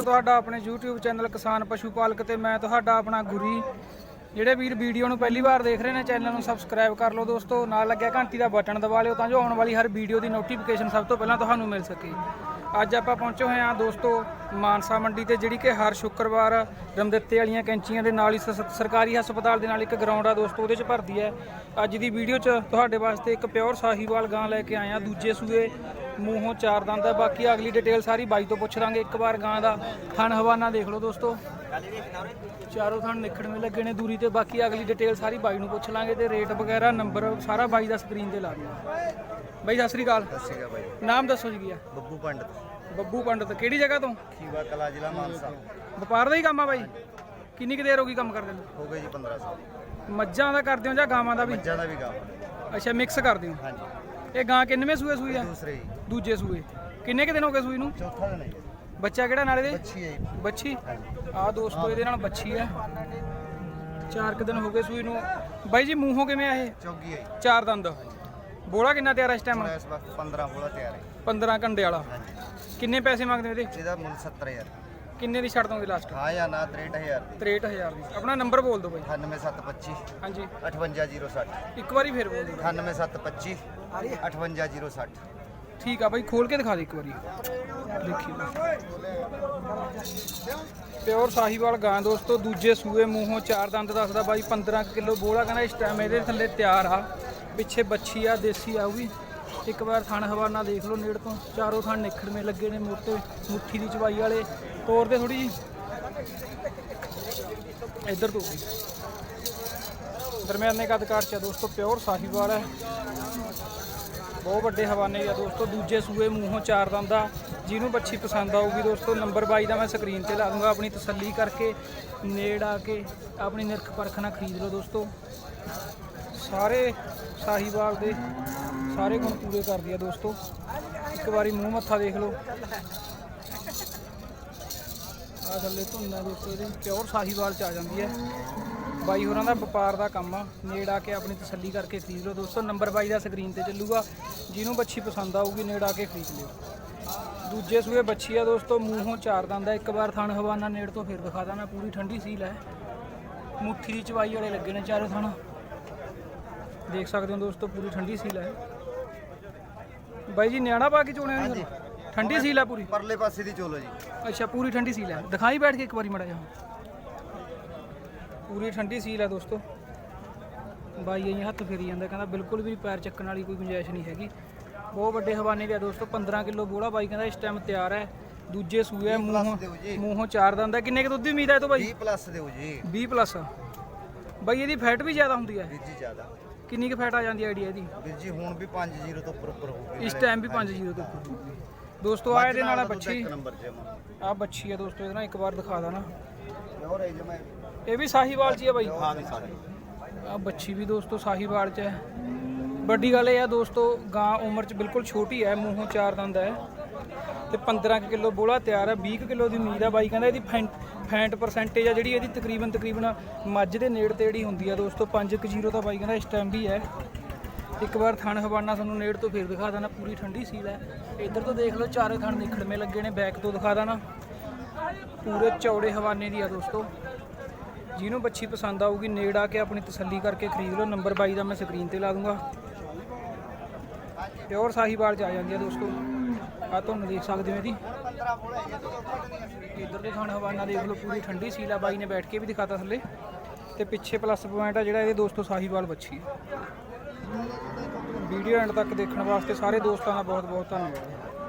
ਦੋਸਤੋ, ਤੁਹਾਡਾ ਆਪਣੇ YouTube ਚੈਨਲ ਕਿਸਾਨ ਪਸ਼ੂ ਪਾਲਕ ਤੇ ਮੈਂ ਤੁਹਾਡਾ ਆਪਣਾ ਗੁਰੀ। ਜਿਹੜੇ ਵੀਰ ਵੀਡੀਓ ਨੂੰ ਪਹਿਲੀ ਵਾਰ ਦੇਖ ਰਹੇ ਨੇ, ਚੈਨਲ ਨੂੰ ਸਬਸਕ੍ਰਾਈਬ ਕਰ ਲਓ ਦੋਸਤੋ। ਨਾਲ ਲੱਗਿਆ ਘੰਟੀ ਦਾ ਬਟਨ ਦਬਾ ਲਿਓ ਤਾਂ ਜੋ ਆਉਣ ਵਾਲੀ ਹਰ ਵੀਡੀਓ ਦੀ ਨੋਟੀਫਿਕੇਸ਼ਨ ਸਭ ਤੋਂ ਪਹਿਲਾਂ ਤੁਹਾਨੂੰ ਮਿਲ ਸਕੇ। ਅੱਜ ਆਪਾਂ ਪਹੁੰਚੇ ਹੋਏ ਹਾਂ ਦੋਸਤੋ, ਮਾਨਸਾ ਮੰਡੀ ਤੇ, ਜਿਹੜੀ ਕਿ ਹਰ ਸ਼ੁੱਕਰਵਾਰ ਰਮਦਿੱਤੇ ਵਾਲੀਆਂ ਕੈਂਚੀਆਂ ਦੇ ਨਾਲ ਹੀ ਸਰਕਾਰੀ ਹਸਪਤਾਲ ਦੇ ਨਾਲ ਇੱਕ ਗਰਾਊਂਡ ਆ ਦੋਸਤੋ, ਉਹਦੇ 'ਚ ਭਰਦੀ ਹੈ। ਅੱਜ ਦੀ ਵੀਡੀਓ 'ਚ ਤੁਹਾਡੇ ਵਾਸਤੇ ਇੱਕ ਪਿਓਰ ਸਾਹੀਵਾਲ ਗਾਂ ਲੈ ਕੇ ਆਏ ਆ ਦੂਜੇ ਸੂਏ ਮੂੰਹੋਂ ਚਾਰ ਦੰਦ ਹੈ। ਬਾਕੀ ਅਗਲੀ ਡਿਟੇਲ ਸਾਰੀ ਬਾਈ ਤੋਂ ਪੁੱਛ ਲਾਂਗੇ। ਇੱਕ ਵਾਰ ਗਾਂ ਦਾ ਥਣ ਹਵਾਨਾ ਦੇਖ ਲਓ ਦੋਸਤੋ। ਚਾਰੋਂ ਥਣ ਨਿਕੜਵੇਂ ਲੱਗੇ ਨੇ ਦੂਰੀ ਤੇ। ਬਾਕੀ ਅਗਲੀ ਡਿਟੇਲ ਸਾਰੀ ਬਾਈ ਨੂੰ ਪੁੱਛ ਲਾਂਗੇ ਤੇ ਰੇਟ ਵਗੈਰਾ ਨੰਬਰ ਸਾਰਾ ਬਾਈ ਦਾ ਸਕਰੀਨ ਤੇ ਲਾ ਦਿਓ। ਬਾਈ ਸਤਿ ਸ੍ਰੀ ਅਕਾਲ। ਸੀਗਾ ਬਾਈ। ਨਾਮ ਦੱਸੋ ਜੀ ਕੀ ਆ? ਬੱਬੂ ਪੰਡਤ। ਬੱਬੂ ਪੰਡਤ। ਕਿਹੜੀ ਜਗ੍ਹਾ ਤੋਂ? ਖੀਵਾ ਕਲਾ ਜ਼ਿਲ੍ਹਾ ਮਾਨਸਾ। ਵਪਾਰ ਦਾ ਹੀ ਕੰਮ ਆ ਬਾਈ? ਕਿੰਨੀ ਕੁ ਦੇਰ ਹੋ ਗਈ ਕੰਮ ਕਰਦੇ ਨੂੰ? ਹੋ ਗਏ ਜੀ 15 ਸਾਲ। ਮੱਝਾਂ ਦਾ ਕਰਦੇ ਹੋ ਜਾਂ ਗਾਵਾਂ ਦਾ ਵੀ? ਮੱਝਾਂ ਦਾ ਵੀ ਗਾਵਾਂ। ਅੱਛਾ ਮਿਕਸ ਕਰਦੇ ਹੋ? ਹਾਂਜੀ। ਇਹ ਗਾਂ ਕਿੰਨਵੇਂ ਸੂਏ ਸੂਈ ਆ? ਦੂਸਰੇ ਜੀ। ਦੂਜੇ ਸੂਏ। ਕਿੰਨੇ ਕੁ ਦਿਨ ਹੋ ਗਏ ਸੂਈ ਨੂੰ? ਚੌਥਾ ਦਿਨ ਹੈ ਜੀ। ਬੱਚਾ ਕਿਹੜਾ ਨਾਲੇ ਦੇ ਅੱਛੀ ਹੈ ਜੀ। ਬੱਚੀ? ਆ ਦੋਸਤੋ ਇਹਦੇ ਨਾਲ ਬੱਚੀ ਆ ਚਾਰ ਕੁ ਦਿਨ ਹੋ ਗਏ ਸੂਈ ਨੂੰ। ਬਾਈ ਜੀ ਮੂੰਹੋਂ ਕਿਵੇਂ ਆ ਇਹ? ਚੌਗੀ ਹੈ ਜੀ। ਚਾਰ ਦੰਦ। ਬੋਲਾ ਕਿੰਨਾ ਤਿਆਰ ਆ ਇਸ ਟਾਈਮ ਹੁਣ ਇਸ ਵਕਤ 15 ਬੋਲਾ ਤਿਆਰ ਹੈ। 15 ਘੰਟੇ ਵਾਲਾ। ਹਾਂਜੀ। ਕਿੰਨੇ ਪੈਸੇ ਮੰਗਦੇ ਇਹਦੇ? ਇਹਦਾ ਮੁੱਲ 70000 ਕਿੰਨੇ ਦੀ ਛੱਡ ਦੋਗੇ ਲਾਸਟ ਹਾਂ ਜਾਂ ਨਾ 63000 63000 ਦੀ। ਆਪਣਾ ਨੰਬਰ ਬੋਲ ਦਿਓ ਬਾਈ। 98725 ਹਾਂਜੀ। 58060 ਇੱਕ ਵਾਰੀ ਫੇਰ ਬੋਲ ਦਿਓ। 98725 58060 ਠੀਕ ਆ ਬਾਈ ਖੋਲ ਕੇ ਦਿਖਾ ਦੇ ਇੱਕ ਵਾਰੀ। ਦੇਖੀ ਪਿਓਰ ਸਾਹੀਵਾਲ ਗਾਂ ਦੋਸਤੋ, ਦੂਜੇ ਸੂਏ ਮੂੰਹੋਂ ਚਾਰ ਦੰਦ ਦੱਸਦਾ ਬਾਈ 15 ਕਿਲੋ ਬੋਲਾ। ਕਹਿੰਦਾ ਇਸ ਟਾਈਮ ਇਹਦੇ ਥੱਲੇ ਤਿਆਰ ਆ। ਪਿੱਛੇ ਬੱਚੀ ਆ, ਦੇਸੀ ਆ ਉਹ ਵੀ। ਇੱਕ ਵਾਰ ਥਣ ਹਵਾਨਾ ਦੇਖ ਲਓ ਨੇੜ ਤੋਂ। ਚਾਰੋਂ ਥਣ ਨਿਖੜਵੇਂ ਲੱਗੇ ਨੇ ਮੋਟੇ। ਮੁੱਠੀ ਦੀ ਚਵਾਈ ਵਾਲੇ। ਤੋਰ ਦੇ ਥੋੜੀ ਜੀ ਇੱਧਰ ਤੋਂ। ਦਰਮਿਆਨੇ ਕੱਦ ਕਾਠ ਚ ਦੋਸਤੋ, ਪਿਓਰ ਸਾਹੀਵਾਲ ਹੈ। ਬਹੁਤ ਵੱਡੇ ਹਵਾਨੇ ਆ ਦੋਸਤੋ, ਦੂਜੇ ਸੂਏ ਮੂੰਹੋਂ ਚਾਰ ਦੰਦਾ ਜਿਹਨੂੰ ਬੱਚੀ ਪਸੰਦ ਆਊਗੀ ਦੋਸਤੋ ਨੰਬਰ 22 ਦਾ ਮੈਂ ਸਕਰੀਨ ਤੇ ਲਾ ਦੂੰਗਾ, ਆਪਣੀ ਤਸੱਲੀ ਕਰਕੇ, ਨੇੜ ਆ ਕੇ ਆਪਣੀ ਨਿਰਖ ਪਰਖ ਨਾਲ ਖਰੀਦ ਲਓ ਦੋਸਤੋ। ਸਾਰੇ ਸਾਹੀਵਾਲ ਦੇ ਸਾਰੇ ਗੁਣ ਪੂਰੇ ਕਰਦੀ ਆ ਦੋਸਤੋ। ਇੱਕ ਵਾਰੀ ਮੂੰਹ ਮੱਥਾ ਦੇਖ ਲਓ। ਆ ਥੱਲੇ ਧੁੰਨਾ ਦੋਸਤੋ ਇਹਦੇ ਪਿਓਰ ਸਾਹੀਵਾਲ ਚ ਆ ਜਾਂਦੀ ਹੈ। ਬਾਈ ਹੋਰਾਂ ਦਾ ਵਪਾਰ ਦਾ ਕੰਮ ਆ ਨੇੜ ਆ ਕੇ ਆਪਣੀ ਤਸੱਲੀ ਕਰਕੇ ਖਰੀਦ ਲਓ ਦੋਸਤੋ ਨੰਬਰ ਬਾਈ ਦਾ ਸਕਰੀਨ ਤੇ ਚੱਲੂਗਾ ਜਿਹਨੂੰ ਬੱਚੀ ਪਸੰਦ ਆਊਗੀ ਨੇੜ ਆ ਕੇ ਖਰੀਦ ਲਿਓ। ਦੂਜੇ ਸੂਏ ਬੱਚੀ ਆ ਦੋਸਤੋ ਮੂੰਹੋਂ ਚਾਰ ਦੰਦਾ ਇੱਕ ਵਾਰ ਥਣ ਹਵਾਨਾ ਨੇੜ ਤੋਂ ਫਿਰ ਦਿਖਾ ਦਾਂ ਪੂਰੀ ਠੰਡੀ ਸੀਲ ਹੈ। ਮੁੱਠੀ ਦੀ ਚਵਾਈ ਵਾਲੇ ਲੱਗੇ ਨੇ ਚਾਰੇ ਥਣ। ਦੇਖ ਸਕਦੇ ਹੋ ਦੋਸਤੋ ਪੂਰੀ ਠੰਡੀ ਸੀਲ ਹੈ। ਬਾਈ ਜੀ ਨਿਆਣਾ ਪਾ ਕੇ ਚੋਣਿਆ ਨਹੀਂ? ਠੰਡੀ ਸੀਲ ਹੈ ਪੂਰੀ? ਪਰਲੇ ਪਾਸੇ ਦੀ ਚੋਲੋ ਜੀ। ਅੱਛਾ ਪੂਰੀ ਠੰਡੀ ਸੀਲ ਹੈ। ਦਿਖਾਈ ਬੈਠ ਕੇ ਇੱਕ ਵਾਰੀ ਮੜਾ ਜਾ ਪੂਰੀ ਠੰਡੀ ਸੀਲ ਹੈ ਦੋਸਤੋ। ਬਾਈ ਇਹ ਹੱਥ ਫੇਰੀ ਜਾਂਦਾ ਕਹਿੰਦਾ ਬਿਲਕੁਲ ਵੀ ਪੈਰ ਚੱਕਣ ਵਾਲੀ ਕੋਈ ਗੁੰਜਾਇਸ਼ ਨਹੀਂ ਹੈਗੀ। ਬਹੁਤ ਵੱਡੇ ਹਵਾਨੇ ਦੇ ਆ ਦੋਸਤੋ 15 ਕਿਲੋ ਬੋਲਾ ਬਾਈ ਕਹਿੰਦਾ ਇਸ ਟਾਈਮ ਤਿਆਰ ਹੈ। ਦੂਜੇ ਸੂਏ ਮੂੰਹੋਂ। ਮੂੰਹੋਂ ਚਾਰ ਦੰਦਾ ਕਿੰਨੇ ਕੁ ਦੁੱਧ ਦੀ ਉਮੀਦ ਹੈ ਇਹ ਤੋਂ ਬਾਈ? 20 ਪਲੱਸ ਦਿਓ ਜੀ। 20 ਪਲੱਸ ਬਾਈ ਇਹਦੀ ਫੈਟ ਵੀ ਜ਼ਿਆਦਾ ਹੁੰਦੀ ਹੈ? ਵੀਰ ਜੀ ਜ਼ਿਆਦਾ। ਕਿੰਨੀ ਕੁ ਫੈਟ ਆ ਜਾਂਦੀ ਹੈ ਆਈਡੀਆ ਇਹਦੀ? ਵੀਰ ਜੀ ਹੁਣ ਵੀ 5-0 ਤੋਂ ਉੱਪਰ ਉੱਪਰ ਹੋਊਗੀ। ਇਸ ਟਾਈਮ ਵੀ 5-0 ਤੋਂ ਉੱਪਰ ਹੋਊਗੀ। ਦੋਸਤੋ ਆ ਇਹਦੇ ਨਾਲ ਆ ਬੱਚੀ। ਇੱਕ ਨੰਬਰ ਜਮਾ ਆ ਬੱਚੀ ਹੈ ਦੋਸਤੋ ਇਹਦੇ ਨਾਲ ਇੱਕ ਵਾਰ ਦਿਖਾ ਦਾਂ ਨਾ। ਹੋਰ ਹੈ ਜਮਾ ਇਹ ਵੀ ਸਾਹੀਵਾਲ ਹੀ ਹੈ ਬਾਈ। ਹਾਂ ਵੀ ਸਾਰੇ। ਆ ਬੱਚੀ ਵੀ ਦੋਸਤੋ ਸਾਹੀਵਾਲ ਚ ਹੈ। ਵੱਡੀ ਗੱਲ ਇਹ ਆ ਦੋਸਤੋ ਗਾਂ ਉਮਰ ਚ ਬਿਲਕੁਲ ਛੋਟੀ ਹੈ ਮੂੰਹੋਂ ਚਾਰ ਦੰਦ ਹੈ। ਤੇ 15 ਕੁ ਕਿਲੋ ਬੋਲਾ ਤਿਆਰ ਹੈ 20 ਕੁ ਕਿਲੋ ਦੀ ਉਮੀਦ ਹੈ ਬਾਈ ਕਹਿੰਦਾ ਇਹਦੀ ਫੈਂਟ ਫੈਂਟ ਪਰਸੈਂਟੇਜ ਆ ਜਿਹੜੀ ਇਹਦੀ ਤਕਰੀਬਨ ਤਕਰੀਬਨ ਮੱਝ ਦੇ ਨੇੜ ਤੇ ਜਿਹੜੀ ਹੁੰਦੀ ਆ ਦੋਸਤੋ 5 ਕੁ ਜ਼ੀਰੋ ਤਾਂ ਬਾਈ ਕਹਿੰਦਾ ਇਸ ਟਾਈਮ ਵੀ ਹੈ। ਇੱਕ ਵਾਰ ਥਣ ਹਵਾਨਾ ਤੁਹਾਨੂੰ ਨੇੜ ਤੋਂ ਫੇਰ ਦਿਖਾ ਦੇਣਾ ਪੂਰੀ ਠੰਡੀ ਸੀਲ ਹੈ। ਇੱਧਰ ਤੋਂ ਦੇਖ ਲਓ, ਚਾਰੇ ਥਣ ਨਿਖੜਵੇਂ ਲੱਗੇ ਨੇ, ਬੈਕ ਤੋਂ ਦਿਖਾ ਦੇਣਾ ਪੂਰੇ ਚੌੜੇ ਹਵਾਨੇ ਦੀ ਆ ਦੋਸਤੋ। ਜਿਹਨੂੰ ਬੱਚੀ ਪਸੰਦ ਆਊਗੀ, ਨੇੜ ਆ ਕੇ ਆਪਣੀ ਤਸੱਲੀ ਕਰਕੇ ਖਰੀਦ ਲਓ। ਨੰਬਰ 22 ਦਾ ਮੈਂ ਸਕਰੀਨ ਤੇ ਲਾ ਦੂੰਗਾ। ਪਿਓਰ ਸਾਹੀਵਾਲ ਚ ਆ ਜਾਂਦੀ ਆ ਦੋਸਤੋ। ਆ ਤੁਹਾਨੂੰ ਦੇਖ ਸਕਦੇ ਹੋ ਇਹਦੀ। ਇੱਧਰ ਤੋਂ ਥਣ ਹਵਾਨਾ ਦੇਖ ਲਓ, ਪੂਰੀ ਠੰਡੀ ਸੀਲ ਆ। ਬਾਈ ਨੇ ਬੈਠ ਕੇ ਵੀ ਦਿਖਾਤਾ ਥੱਲੇ। ਤੇ ਪਿੱਛੇ ਪਲੱਸ ਪੁਆਇੰਟ ਆ ਜਿਹੜਾ ਇਹਦੇ ਦੋਸਤੋ ਸਾਹੀਵਾਲ ਬੱਚੀ ਵੀਡੀਓ ਐਂਡ ਤੱਕ ਦੇਖਣ ਵਾਸਤੇ ਸਾਰੇ ਦੋਸਤਾਂ ਦਾ ਬਹੁਤ ਬਹੁਤ ਧੰਨਵਾਦ।